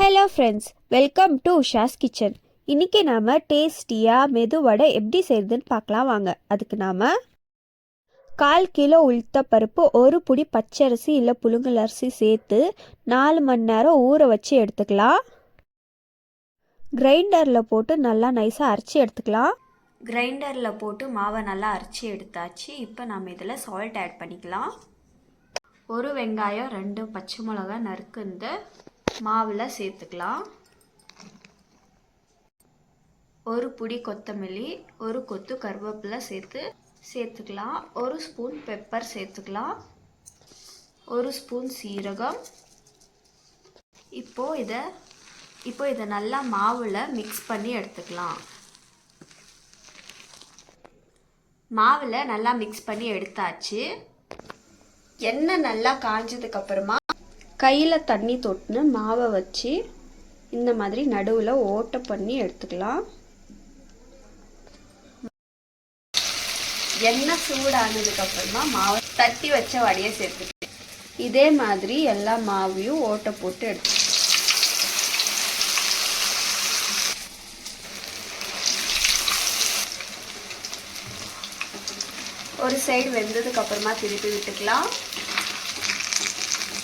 Hello friends welcome to Usha's kitchen இன்றைக்கி நாம் டேஸ்டியாக மெதுவடை எப்படி செய்யுதுன்னு பார்க்கலாம் வாங்க. அதுக்கு நாம் கால் கிலோ உளுத்த பருப்பு ஒரு புடி பச்சரிசி இல்லை புழுங்கல் அரிசி சேர்த்து நாலு மணி நேரம் ஊற வச்சு எடுத்துக்கலாம். கிரைண்டரில் போட்டு நல்லா நைஸாக அரைச்சி எடுத்துக்கலாம். கிரைண்டரில் போட்டு மாவை நல்லா அரைச்சி எடுத்தாச்சு. இப்போ நம்ம இதில் சால்ட் ஆட் பண்ணிக்கலாம். ஒரு வெங்காயம் ரெண்டு பச்சை மிளகா நறுக்குந்து மாவில் சேர்த்துக்கலாம். ஒரு புடி கொத்தமல்லி ஒரு கொத்து கருவேப்பிலை சேர்த்து சேர்த்துக்கலாம். ஒரு ஸ்பூன் பெப்பர் சேர்த்துக்கலாம். ஒரு ஸ்பூன் சீரகம். இப்போ இதை இப்போ இதை நல்லா மாவில் மிக்ஸ் பண்ணி எடுத்துக்கலாம். மாவில் நல்லா மிக்ஸ் பண்ணி எடுத்தாச்சு. எண்ணெய் நல்லா காஞ்சதுக்கப்புறமா கையில் தண்ணி தொட்டுன்னு மாவை வச்சு இந்த மாதிரி நடுவில் ஓட்டை பண்ணி எடுத்துக்கலாம். எண்ணெய் சூடானதுக்கப்புறமா மாவை தட்டி வச்ச வடையை சேர்த்துக்கலாம். இதே மாதிரி எல்லா மாவையும் ஓட்டை போட்டு எடுத்து ஒரு சைடு வெந்ததுக்கு அப்புறமா திருப்பி விட்டுக்கலாம்.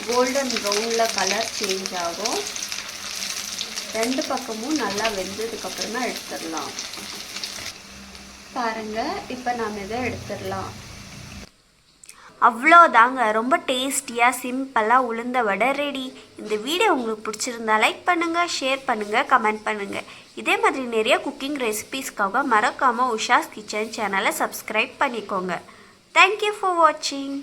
கோல்டன் ப்ரௌனில் கலர் சேஞ்ச் ஆகும். ரெண்டு பக்கமும் நல்லா வெந்ததுக்கப்புறமா எடுத்துடலாம். பாருங்கள் இப்போ நாம் இதை எடுத்துடலாம். அவ்வளோதாங்க. ரொம்ப டேஸ்டியாக சிம்பிளாக உளுந்த வடை ரெடி இந்த வீடியோ உங்களுக்கு பிடிச்சிருந்தா லைக் பண்ணுங்கள் ஷேர் பண்ணுங்கள் கமெண்ட் பண்ணுங்கள் இதே மாதிரி நிறைய குக்கிங் ரெசிபீஸ்க்காக மறக்காமல் உஷாஸ் கிச்சன் சேனலை சப்ஸ்கிரைப் பண்ணிக்கோங்க. தேங்க்யூ ஃபார் வாட்சிங்